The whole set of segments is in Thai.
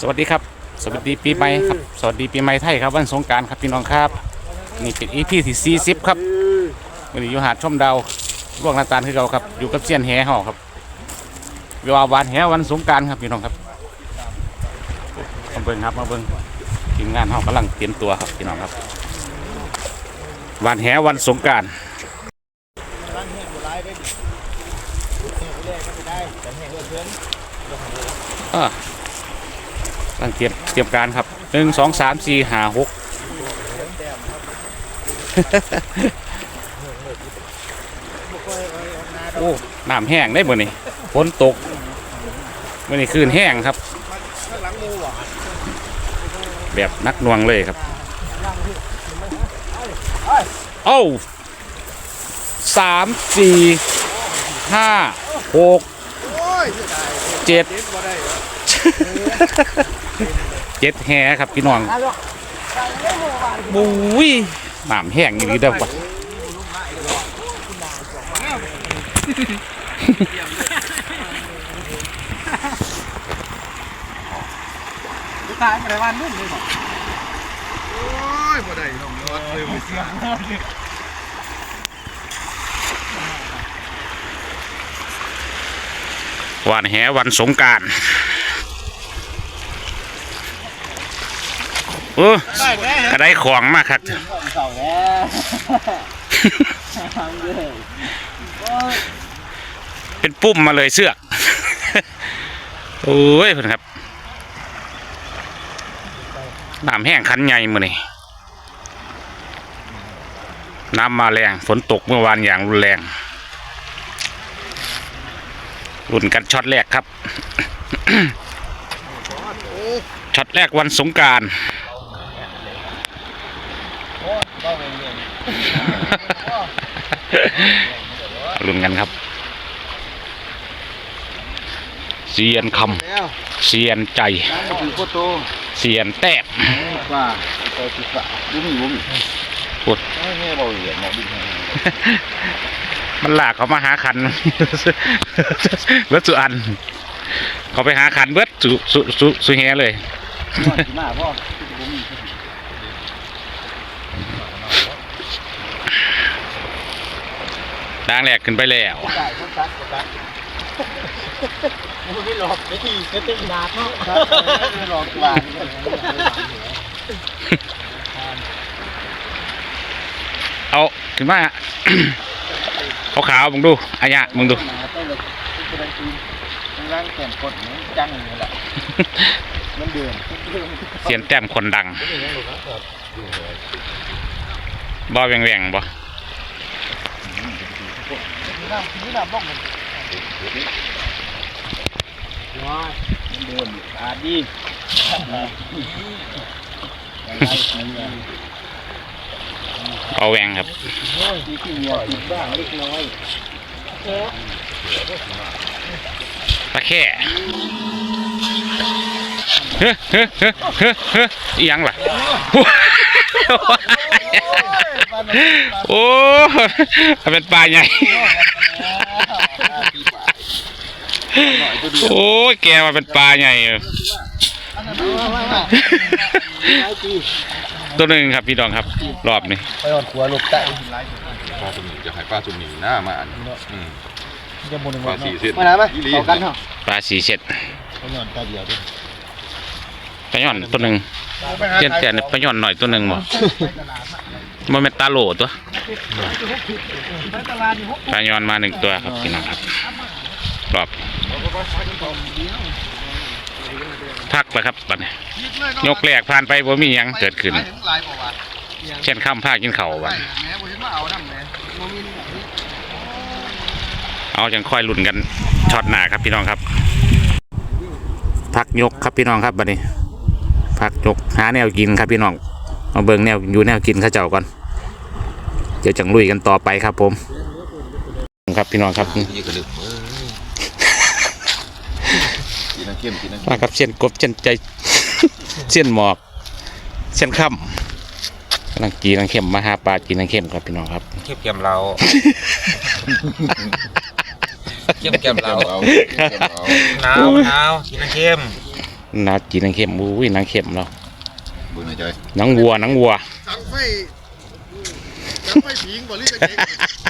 สวัสดีครับ สวัสดีปีใหม่ครับ สวัสดีปีใหม่ไทยครับ วันสงกรารครับพี่น้องครับ นี่เป็นอีพีที่40ครับวันนี้อยู่หาดชมดาวร่วงนาตาลคือเราครับ อยู่กับเซียนแหเฮาครับเวลาวานแหวันสงกรารครับพี่น้องครับมาเบิ่งครับมาเบิ่งทีมงานเฮากำลังเตรียมตัวครับพี่น้องครับวานแหวันสงกรารอ่ากำลังเตรียมเตรียมการครับหนึ่งสองสามสี่ห้าหกโอ้น้ำแห้งได้บ่นี่ฝนตกมื่อนี้คืนแห้งครับ แบบนักนวงเลยครับเอ้าสามสี่ห้าหกเจ็ด เจ็ดแฮครับพี่น้องบุ้ยหน้ำแห้งอย่างนี้เด้อปะตายไปวันนู่นเลยบอกโอ้ยบ่ได้น้องรถเลยบ่เสียวันแหวันสงการ โอ้กระไดของมากครับเก่าแล้วเป็นปุ่มมาเลยเสือกโอ้ยเพิ่นครับน้ำแห้งคันใหญ่มือนี่น้ำมาแรงฝนตกเมื่อวานอย่างรุนแรงรุ่นกันช็อตแรกครับ ช็อตแรกวันสงการ ลุ้นกันครับเซียนคแล้วำเซียนใจน้ำมาถึงโคโตเซียนแต้มว่าโตสิฝาบุ้มบุ้มพูดให้แม่เบาเหยียดหมอบินให้มันหลากเขามาหาขันเบิดสุอัน เขาไปหาขันเบิดสุสุสุสุแฮเลย ล้างแรกขึ้นไปแล้วตายคนตัดคนตัดมันไม่หลอกไอ้ที่ก็ตึ้งดาบเนาไม่หลอกกว่าเอาขึ้นมาเขาขาวมึงดูอายะมึงดูต้องเลยกระไดตีนร่างแก่นกดเหมือนจังนี่แหละมันเดือดเซียนแต้มคนดังบ่แหวงแหวงๆบ่นี่ น้ำนี่น้ำบ้องมันว้ายเดิมอาดดีเอาแหวงครับที่ที่เหนียติดบ้างเล็กน้อยตะแค่เฮ้เฮ้เฮ้เฮ้เฮ้ยังล่ะโอ้เป็นปลาใหญ่ โอ้ยแกมาเป็นปลาใหญ่เออตัวหนึ่งครับพี่ดองครับ รอบนี้ไปอ่อนขัวลูกไก่ปลาตุ่มหนีจะหายปลาตุ่มหนีหน้ามาอันอืมจะบนปลาสี่เส้นมาไหนไหมอีหลีเอากันเหรอปลาสีเช็ดไปอ่อนตาเดียวดิปลาย่อนตัวหนึ่งเจียนแต่ปลาย่อนหน่อยตัวหนึ่งบ่มันเป็นตาโหลตัวปลาย่อนมาหนึ่งตัวครับพี่น้องครับรอบ พักแล้วครับตอนนี้ยกแรกผ่านไปบ่มีหยังเกิดขึ้นหลายบอกว่าเช่นข้ามผ้ากินเข่าวบัดแม่ผมเห็นว่าเอาน้ำแม่โมมินเอาจังค่อยลุ้นกันช็อตหน้าครับพี่น้องครับ พักยกครับพี่น้องครับบัดนี้ พักยกหาแนวกินครับพี่น้องมาเบิ่งแนวอยู่แนวกินเข้าเจ้าก่อนเดี๋ยวจังลุยกันต่อไปครับผม ครับพี่น้องครับ ยี่กระดึกกินน้ำเข้มกินน้ำมาครับเส้นกบเส้นใจเส้นหมอกเส้นค่ำกำลังกีนังเข้มมาหาปลากีนังเข้มครับพี่น้องครับเก็บแกมเราเก็บแกมเราเอาเข้มเอาหนาวหนาวกินน้ำเค็มนาจีนางเข็มอุ้ยนางเข็มเราบุญในใจหนังวัวหนังวัวสังไฟสังไฟผิงบ่หรือจะเจ๊ง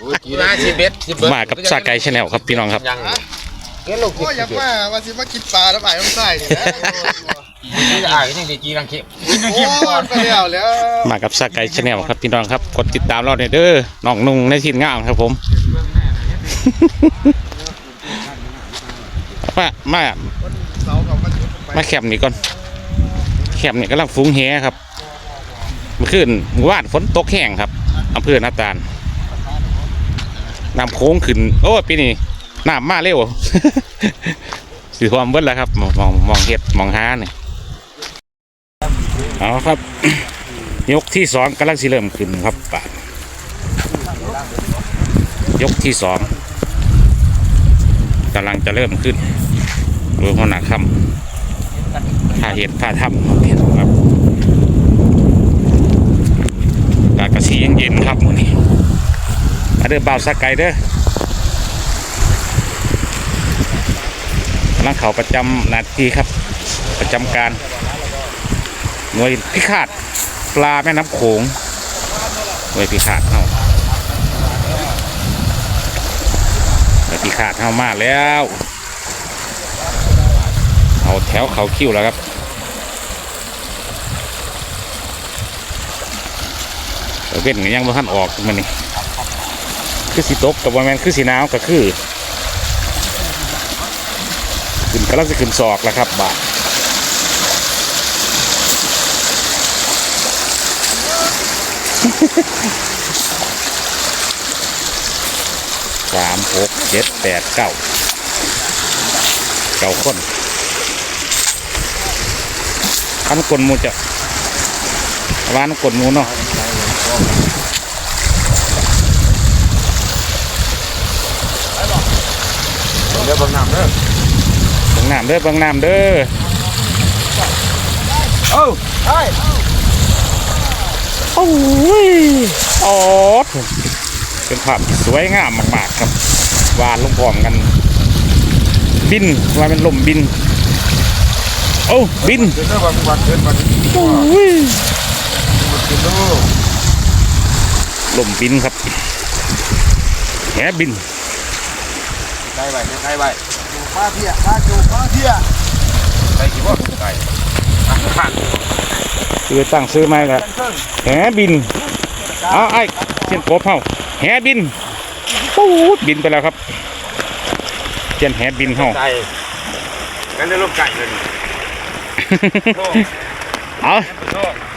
โอ้ยกี่นาทีเบ็ดสิเบิดมากับซาไก่ชาแนลครับพี่น้องครับ ยังโอ้ยอยากมาว่าสิมากินปลาแล้วไปต้องใส่นี่นะนี่อ่างนี่กี่รังเข็มโอ้ยก็แล้วแล้วมากับซาไก่ชาแนลครับพี่น้องครับกดติดตามเราเนี่ยเด้อน้องนุ่งในทีมงานครับผม มามาเสาเขามาจุดไปมาแคมป์นี่ก่อนแคมป์นี่กำลังฟุ้งแหครับเมื่อคืนเมื่อวานฝนตกแห้งครับอำเภอนาตาลน้ำโค้งขึ้น โอ้ยปีนี้ น้ำมาเร็วสีความเบิ้ลแล้วครับ มองมองเห็ดมองหาเนี่ยเอาครับ ยกที่สองกำลังสิเริ่มขึ้นครับป่ายกที่สองกำลังจะเริ่มขึ้นดูหัวหน้าคำถ้าเห็ดถ้าทำเห็นครับอากาศกระสียังเย็นครับมื้อนี้เด้อบ่าวสักไก่เด้อ กำลังเขาประจำนาทีครับ ประจำการหน่วยพิฆาตปลาแม่น้ำโขงหน่วยพิฆาตเฮาหน่วยพิฆาตเฮามาแล้วเอาแถวเขาคิ้วแล้วครับเว้นยังบ่ทันออกมันนี่คือสีตกกับว่าแมนคือสีหนาวก็คือ ขึ้นกำลังจะขึ้นศอกแล้วครับบาทสามหกเจ็ดแปดเก้าเก้าคนอันกลหมูจะวานกลหมูเนาะเดี๋ยวเบิ่งน้ำเด้อ เบิ่งน้ำเด้อเบิ่งน้ำเด้อเอ้าใช่โอ้ยออดเป็นภาพที่สวยงามมากๆครับวานลงพร้อมกัน บินว่าเป็นลมบิน โอ้บินเดี๋ยวเด้อวันวันเดินวันโอ้ยกินดูลมบินครับแหบินใกล้ไปใกล้ไปป ลาเพียปลาจูปลาเพียใกล้กี่บ่ใกล้อะผ่านคือตั้งซื้อมาแล้วแหบินเอาไอ้เส้นกบเฮาแหบินปูดบินไปแล้วครับเส้นแหบินเฮาไก่กันได้ลูกไก่เลยเอา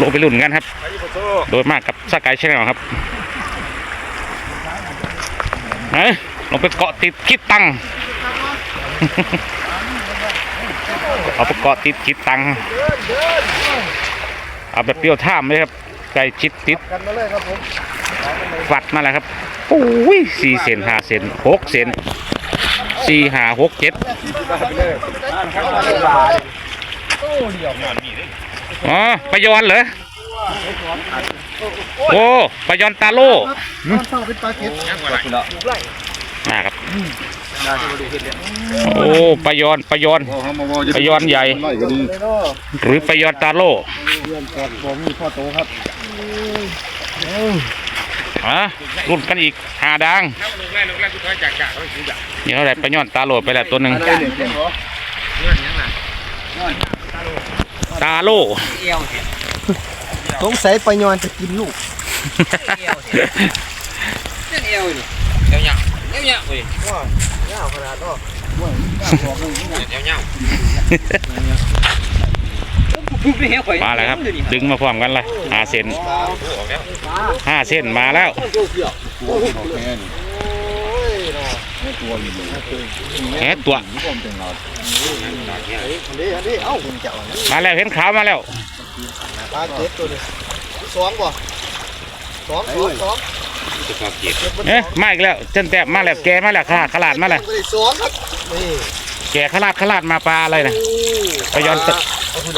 ลงไปลุ่นกันครับไก่ปะโตโดยมากกับสกายชแนลครับเอ้ยลงไปเกาะติดคิดตัง เอาไปเกาะติดคิดตังเอาแบบเปรี้ยวท่ามเลยครับไก่ชิดติดกันมาเลยครับผมฟัดมาแล้วครับโอ้ยสี่เซนห้าเซนหกเซนสี่ห้าหกเจ็ดอ๋อปะยอนเหรอโอ้ปะยอนตาโล่มันเศร้าเป็นปลาเก็ดมาครับ โอ้ปะยอนปะยอนโอ้เขามาบอกจะปะยอนใหญ่ไล่ก็ดีเลยเนาะหรือปะยอนตาโล่เพื่อนกอดบ่มีพ่อโตครับอะรุ่นกันอีกหาดังนี่เท่าไหร่ปะยอนตาโล่ไปแล้วตัวหนึ่งอะไรเนี่ยเป็นบ่ตาโล่สงสัยปลายอนจะกินลูกยาว ขนาดเนาะมาแล้วครับ ดึงมาพร้อมกันเลยห้าเซนห้าเซนมาแล้วแหตัวมาแล้วเห็นขาวมาแล้วสองบ่สองสองสอง เอ๊ะมาอีกแล้วเจนแตบมาแล้วแกมาแล้วขลาดขลาดมาแล้วสองครับนี่แกขลาดขลาดมาปลาอะไรนะปลาย้อนตะ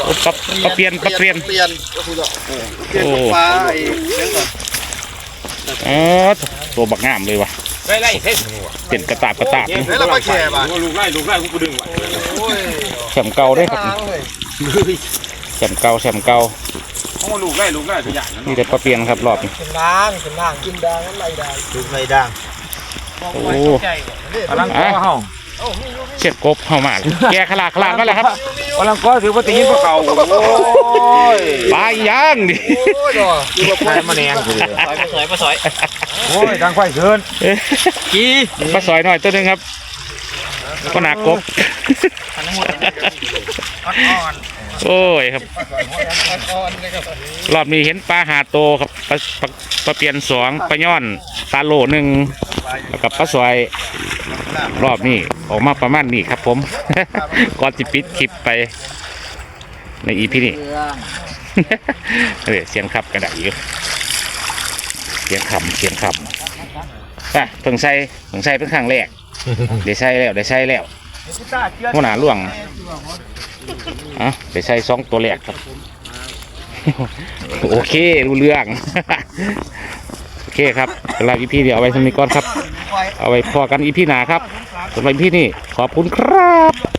โอ้ปลาปลาเปลี่ยนปลาเปลี่ยนเปลี่ยนก็คือเปลี่ยนปลาไอ้เลี้ยงก่อนเออตัวบักงามเลยว่ะไล่ไล่เฮ้ยเป็นกระตาบกระตาบนี่เฮ้ยเราไปแข่บ่ะลูกไล่ลูกไล่กูดึงว่ะโอ้ยแข็มเก่าได้ครับทางเลยแชมป์เก่าแชมป์เก่า โอ้ลูกได้ลูกได้ตัวอย่างนั้นนี่แต่ปลาเปลี่ยนครับรอบนี้กินด่างกินด่างกินด่างน้ำลายด่างถูกไรด่างโอ้กำลังก้อเฮาเช็ดกบเข้ามาแกขลาดขลาดมาแล้วครับกำลังก้อถือว่าตีนพวกเขาโอ้ยปลาย่างดิโอ้ยดอกคือว่าใครมาแนงคือสวยมาสวยโอ้ยทางไฟเชิญกี่ปลาซอยหน่อยตัวหนึงครับก็หนักกบ โอ้ยครับ รอบนี้เห็นปลาหาโตครับปลาปลาปลาเปลี่ยนสองปลาย่อนปลาโหลหนึ่งแล้วกับปลาสวยรอบนี้ออกมาประมาณนี้ครับผม ก่อนจิปิดคลิปไปในอีพีนี้เฮ้ยเสียงขับกระดาษอยู่เสียงขำเสียงขำอะเพิ่งใส่เพิ่งใส่เป็นครั้งแรก ได้ใส่แล้วได้ใส่แล้วหัวหน้าล่วง อะได้ใส่สองตัวแรกครับ โอเครู้เรื่อง โอเคครับสำหรับอีพีเดียวเอาไว้สำนี้ก่อนครับ เอาไว้พอกันอีพีหนาครับสำหรับอีพีนี้ขอบคุณครับ